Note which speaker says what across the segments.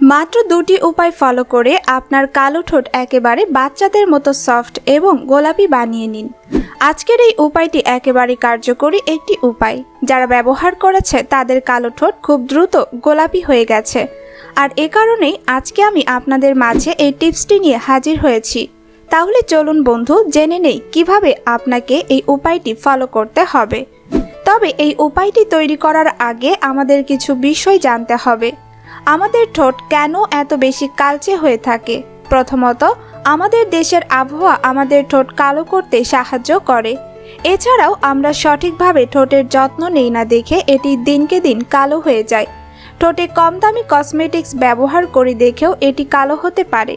Speaker 1: মাত্র দুটি উপায় ফলো করে আপনার কালো ঠোঁট একেবারে বাচ্চাদের মতো সফট এবং গোলাপি বানিয়ে নিন। আজকের এই উপায়টি একেবারে কার্যকরী একটি উপায়। যারা ব্যবহার করেছে তাদের কালো ঠোঁট খুব দ্রুত গোলাপি হয়ে গেছে। আর এ কারণেই আজকে আমি আপনাদের মাঝে এই টিপসটি নিয়ে হাজির হয়েছি। তাহলে চলুন বন্ধু, জেনে নেই কীভাবে আপনাকে এই উপায়টি ফলো করতে হবে। তবে এই উপায়টি তৈরি করার আগে আমাদের কিছু বিষয় জানতে হবে। আমাদের ঠোঁট কেন এত বেশি কালচে হয়ে থাকে? প্রথমত, আমাদের দেশের আবহাওয়া আমাদের ঠোঁট কালো করতে সাহায্য করে। এছাড়াও আমরা সঠিকভাবে ঠোঁটের যত্ন নেই না দেখে এটি দিনকে দিন কালো হয়ে যায়। ঠোঁটে কম দামি কসমেটিক্স ব্যবহার করে দেখেও এটি কালো হতে পারে।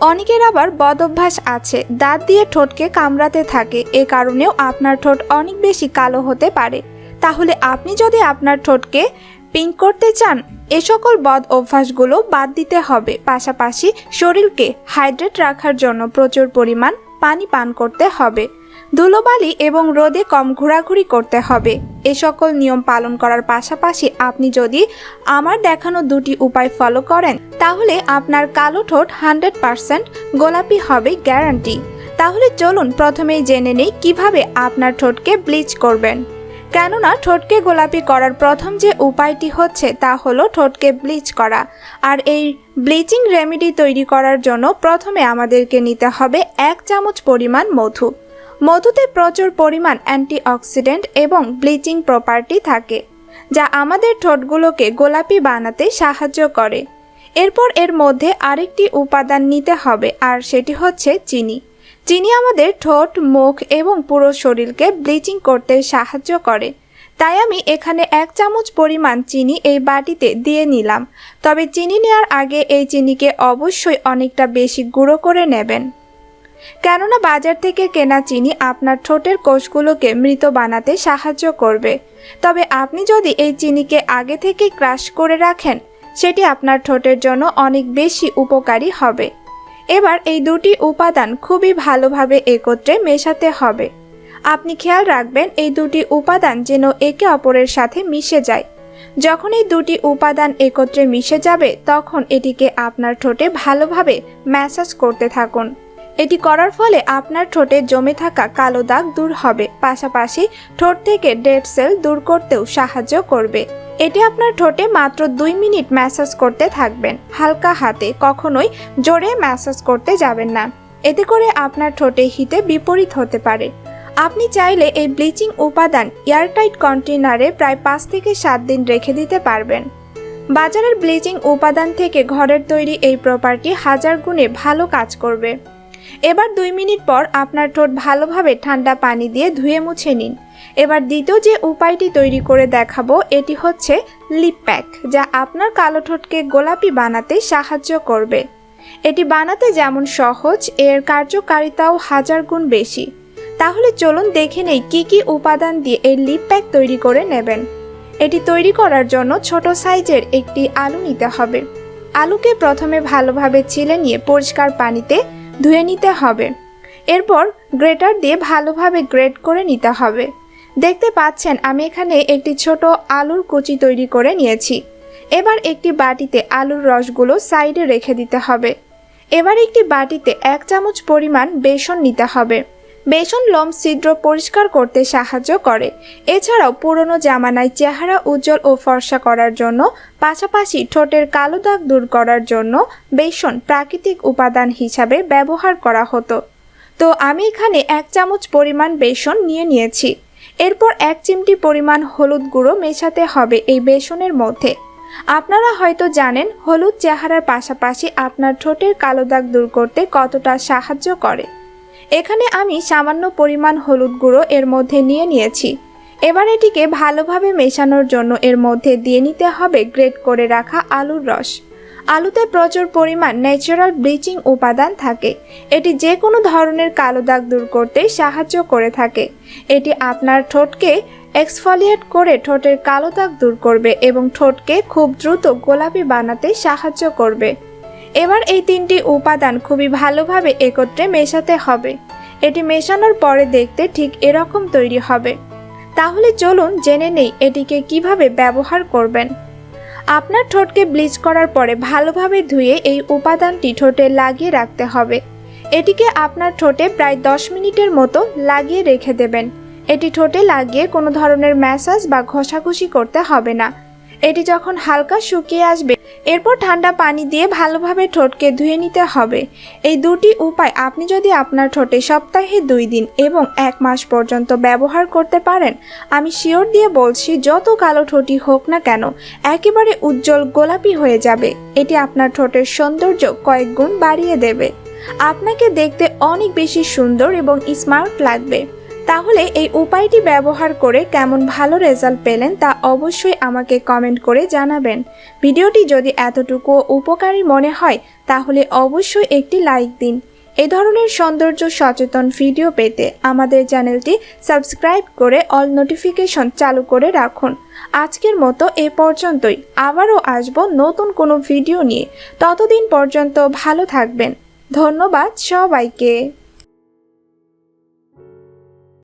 Speaker 1: অনেকের আবার বদভ্যাস আছে, দাঁত দিয়ে ঠোঁটকে কামড়াতে থাকে, এ কারণেও আপনার ঠোঁট অনেক বেশি কালো হতে পারে। তাহলে আপনি যদি আপনার ঠোঁটকে পিঙ্ক করতে চান, এ সকল বদ অভ্যাসগুলো বাদ দিতে হবে। পাশাপাশি শরীরকে হাইড্রেট রাখার জন্য প্রচুর পরিমাণ পানি পান করতে হবে। ধুলোবালি এবং রোদে কম ঘোরাঘুরি করতে হবে। এ সকল নিয়ম পালন করার পাশাপাশি আপনি যদি আমার দেখানো দুটি উপায় ফলো করেন, তাহলে আপনার কালো ঠোঁট হান্ড্রেড পারসেন্ট গোলাপি হবে গ্যারান্টি। তাহলে চলুন প্রথমেই জেনে নেই কীভাবে আপনার ঠোঁটকে ব্লিচ করবেন। কেননা ঠোঁটকে গোলাপি করার প্রথম যে উপায়টি হচ্ছে তা হলো ঠোঁটকে ব্লিচ করা। আর এই ব্লিচিং রেমেডি তৈরি করার জন্য প্রথমে আমাদেরকে নিতে হবে এক চামচ পরিমাণ মধু। মধুতে প্রচুর পরিমাণ অ্যান্টিঅক্সিডেন্ট এবং ব্লিচিং প্রপার্টি থাকে, যা আমাদের ঠোঁটগুলোকে গোলাপি বানাতে সাহায্য করে। এরপর এর মধ্যে আরেকটি উপাদান নিতে হবে, আর সেটি হচ্ছে চিনি। চিনি আমাদের ঠোঁট, মুখ এবং পুরো শরীরকে ব্লিচিং করতে সাহায্য করে। তাই আমি এখানে এক চামচ পরিমাণ চিনি এই বাটিতে দিয়ে নিলাম। তবে চিনি নেওয়ার আগে এই চিনিকে অবশ্যই অনেকটা বেশি গুঁড়ো করে নেবেন। কেননা বাজার থেকে কেনা চিনি আপনার ঠোঁটের কোষগুলোকে মৃত বানাতে সাহায্য করবে। তবে আপনি যদি এই চিনিকে আগে থেকে ক্রাশ করে রাখেন, সেটি আপনার ঠোঁটের জন্য অনেক বেশি উপকারী হবে। এবার এই দুটি উপাদান খুবই ভালোভাবে একত্রে মেশাতে হবে। আপনি খেয়াল রাখবেন, এই দুটি উপাদান যেন একে অপরের সাথে মিশে যায়। যখন এই দুটি উপাদান একত্রে মিশে যাবে, তখন এটিকে আপনার ঠোঁটে ভালোভাবে ম্যাসাজ করতে থাকুন। এটি করার ফলে আপনার ঠোঁটে জমে থাকা কালো দাগ দূর হবে। পাশাপাশি ঠোঁট থেকে ডেড সেল দূর করতেও সাহায্য করবে। এটি আপনার ঠোঁটে মাত্র দুই মিনিট ম্যাসাজ করতে থাকবেন। হালকা হাতে কখনোই জোরে ম্যাসাজ করতে যাবেন না। এতে করে আপনার ঠোঁটে হিতে বিপরীত হতে পারে। আপনি চাইলে এই ব্লিচিং উপাদান এয়ারটাইট কন্টেনারে প্রায় পাঁচ থেকে সাত দিন রেখে দিতে পারবেন। বাজারের ব্লিচিং উপাদান থেকে ঘরের তৈরি এই প্রপার্টি হাজার গুণে ভালো কাজ করবে। এবার দুই মিনিট পর আপনার ঠোঁট ভালোভাবে ঠান্ডা পানি দিয়ে ধুয়ে মুছে নিন। এবার দ্বিতীয় যে উপায়টি তৈরি করে দেখাবো, এটি হচ্ছে লিপ প্যাক যা আপনার কালো ঠোঁটকে গোলাপি বানাতে সাহায্য করবে। এটি বানাতে যেমন সহজ, এর কার্যকারিতাও হাজার গুণ বেশি। তাহলে চলুন দেখে নেই কি কি উপাদান দিয়ে এই লিপ প্যাক তৈরি করে নেবেন। এটি তৈরি করার জন্য ছোট সাইজের একটি আলু নিতে হবে। আলুকে প্রথমে ভালোভাবে ছিলে নিয়ে পরিষ্কার পানিতে ধুয়ে নিতে হবে। এরপর গ্রেটার দিয়ে ভালোভাবে গ্রেট করে নিতে হবে। দেখতে পাচ্ছেন, আমি এখানে একটি ছোট আলুর কুচি তৈরি করে নিয়েছি। এবার একটি বাটিতে আলুর রসগুলো সাইডে রেখে দিতে হবে। এবার একটি বাটিতে এক চামচ পরিমাণ বেসন নিতে হবে। বেসন লোম ছিদ্র পরিষ্কার করতে সাহায্য করে। এছাড়াও পুরনো জামানায় চেহারা উজ্জ্বল ও ফর্সা করার জন্য, পাশাপাশি ঠোঁটের কালো দাগ দূর করার জন্য বেসন প্রাকৃতিক উপাদান হিসাবে ব্যবহার করা হতো। তো আমি এখানে এক চামচ পরিমাণ বেসন নিয়ে নিয়েছি। এরপর এক চিমটি পরিমাণ হলুদ গুঁড়ো মেশাতে হবে এই বেসনের মধ্যে। আপনারা হয়তো জানেন, হলুদ চেহারার পাশাপাশি আপনার ঠোঁটের কালো দাগ দূর করতে কতটা সাহায্য করে। এখানে আমি সামান্য পরিমাণ হলুদ গুঁড়ো এর মধ্যে নিয়ে নিয়েছি। এবার এটিকে ভালোভাবে মেশানোর জন্য এর মধ্যে দিয়ে নিতে হবে গ্রেট করে রাখা আলুর রস। আলুতে প্রচুর পরিমাণ ন্যাচারাল ব্লিচিং উপাদান থাকে। এটি যে কোনো ধরনের কালো দাগ দূর করতে সাহায্য করে থাকে। এটি আপনার ঠোঁটকে এক্সফলিয়েট করে ঠোঁটের কালো দাগ দূর করবে এবং ঠোঁটকে খুব দ্রুত গোলাপি বানাতে সাহায্য করবে। এবার এই তিনটি উপাদান খুবই ভালোভাবে একত্রে মেশাতে হবে। এটি মেশানোর পরে দেখতে ঠিক এরকম তৈরি হবে। তাহলে চলুন জেনে নেই এটিকে কীভাবে ব্যবহার করবেন। আপনার ঠোঁটকে ব্লিচ করার পরে ভালোভাবে ধুয়ে এই উপাদানটি ঠোঁটে লাগিয়ে রাখতে হবে। এটিকে আপনার ঠোঁটে প্রায় দশ মিনিটের মতো লাগিয়ে রেখে দেবেন। এটি ঠোঁটে লাগিয়ে কোনো ধরনের ম্যাসাজ বা ঘষাঘষি করতে হবে না। এটি যখন হালকা শুকিয়ে আসবে, এরপর ঠান্ডা পানি দিয়ে ভালোভাবে ঠোঁটকে ধুয়ে নিতে হবে। এই দুটি উপায় আপনি যদি আপনার ঠোঁটে সপ্তাহে দুই দিন এবং এক মাস পর্যন্ত ব্যবহার করতে পারেন, আমি শিওর দিয়ে বলছি যত কালো ঠোঁটি হোক না কেন, একেবারে উজ্জ্বল গোলাপি হয়ে যাবে। এটি আপনার ঠোঁটের সৌন্দর্য কয়েক গুণ বাড়িয়ে দেবে। আপনাকে দেখতে অনেক বেশি সুন্দর এবং স্মার্ট লাগবে। তাহলে এই উপায়টি ব্যবহার করে কেমন ভালো রেজাল্ট পেলেন তা অবশ্যই আমাকে কমেন্ট করে জানাবেন। ভিডিওটি যদি এতটুকু উপকারী মনে হয়, তাহলে অবশ্যই একটি লাইক দিন। এ ধরনের সৌন্দর্য সচেতন ভিডিও পেতে আমাদের চ্যানেলটি সাবস্ক্রাইব করে অল নোটিফিকেশন চালু করে রাখুন। আজকের মতো এ পর্যন্তই। আবারও আসব নতুন কোনো ভিডিও নিয়ে। ততদিন পর্যন্ত ভালো থাকবেন। ধন্যবাদ সবাইকে।